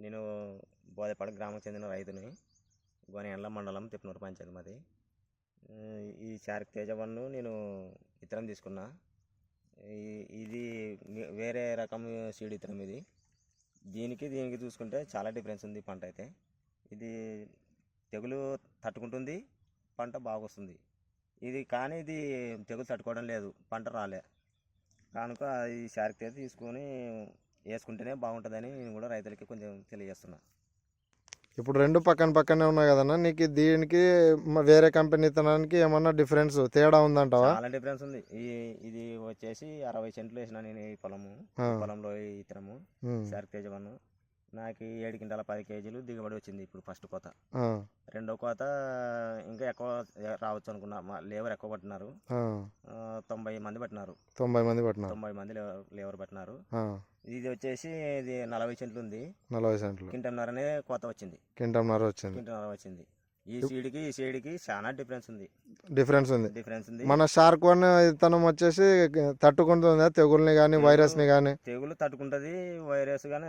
నేను బోదేపాడు గ్రామం చెందిన రైతుని. గోనెండ్ల మండలం తిప్పనూరు పంచాయతీ మాది. ఈ షార్క్ తేజ నేను విత్తనం తీసుకున్నా. ఈ- ఇది వేరే రకం సీడ్ ఇతరం ఇది. దీనికి దీనికి చూసుకుంటే చాలా డిఫరెన్స్ ఉంది పంట అయితే. ఇది తెగులు తట్టుకుంటుంది పంట బాగొస్తుంది. ఇది కానీ ఇది తెగులు తట్టుకోవడం లేదు పంట రాలే. కనుక ఈ షార్క్ తేజ తీసుకొని వేసుకుంటేనే బాగుంటుందని నేను కూడా రైతులకి కొంచెం తెలియజేస్తున్నా. ఇప్పుడు రెండు పక్కన పక్కనే ఉన్నాయి కదన్నా నీకు దీనికి వేరే కంపెనీ విత్తనానికి ఏమన్నా డిఫరెన్స్ తేడా ఉందంటావా? చాలా డిఫరెన్స్ ఉంది. ఈ ఇది వచ్చేసి అరవై సెంట్లు వేసిన నేను ఈ పొలము పొలంలో ఈ ఇతరము ఉమ్, శారికి తేజ వన్ నాకు ఏడు క్వింటాల పది కేజీలు దిగుబడి వచ్చింది ఇప్పుడు ఫస్ట్ కోత. రెండో కోత ఇంకా ఎక్కువ రావచ్చు అనుకున్నా. మా లేబర్ ఎక్కువ పట్టినారు. తొంభై మంది పట్టినారు. తొంభై మంది పట్టినారు. తొంభై మంది లేబర్ పట్టినారు. ఇది వచ్చేసి ఇది నలభై సెంట్లు ఉంది. నలభై సెంట్లు. కింటన్నరనే కోత వచ్చింది. కింటంన్నర వచ్చింది. కింటన్నర వచ్చింది. ఈ సీడ్కి ఈ సీడ్కి చాలా డిఫరెన్స్ ఉంది. డిఫరెన్స్ ఉంది. డిఫరెన్స్ ఉంది. మన షార్క్ వన్ విత్తనం వచ్చేసి తట్టుకుంటుందా. తెగుల్ని కానీ వైరస్ని కానీ తెగులు తట్టుకుంటది వైరస్ కానీ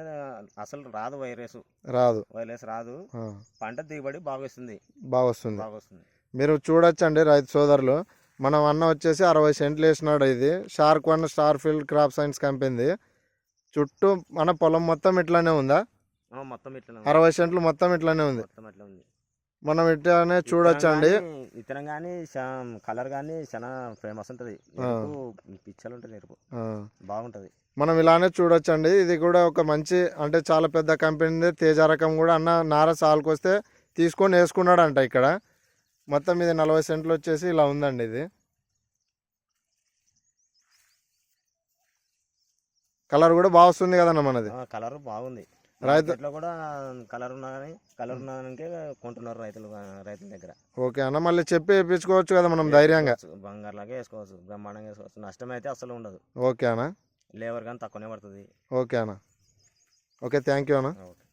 అసలు రాదు వైరస్. రాదు. వైరస్ రాదు. పంట దిగుబడి బాగా వస్తుంది బాగా వస్తుంది బాగా వస్తుంది మీరు చూడొచ్చండి రైతు సోదరులు. మనం అన్న వచ్చేసి అరవై సెంట్లు వేసినాడు ఇది. Shark one star field crop science కంపెనీది. చుట్టూ మన పొలం మొత్తం ఇట్లానే ఉందా? మొత్తం ఇట్లా అరవై సెంట్లు మొత్తం ఇట్లానే ఉంది. మొత్తం అట్లా ఉంది. మనం ఇట్లానే చూడొచ్చండి. ఇతరం కానీ కలర్ కానీ చాలా ఫేమస్ ఉంటుంది. పిచ్చలు ఉంటుంది ఎరుపు. బాగుంటది. మనం ఇలానే చూడొచ్చండి. ఇది కూడా ఒక మంచి అంటే చాలా పెద్ద కంపెనీ తేజ రకం కూడా అన్న నార సాల్కి వస్తే తీసుకొని వేసుకున్నాడంట ఇక్కడ. మొత్తం ఇది నలభై సెంట్లు వచ్చేసి ఇలా ఉందండి ఇది. కలర్ కూడా బాగా వస్తుంది కదన్న మనది. కలర్ బాగుంది. రైతు మార్కెట్లో కూడా కలర్ ఉన్నా కానీ కలర్ ఉన్నాకే కొంటున్నారు రైతులు రైతుల దగ్గర. ఓకే అన్న మళ్ళీ చెప్పి వేయించుకోవచ్చు కదా మనం ధైర్యంగా. బంగారులాగే వేసుకోవచ్చు బ్రహ్మాండంగా వేసుకోవచ్చు. నష్టం అయితే అసలు ఉండదు. ఓకే అన్న. లేబర్ కానీ తక్కువనే పడుతుంది. ఓకే అన్న. ఓకే థ్యాంక్ యూ అన్న. ఓకే.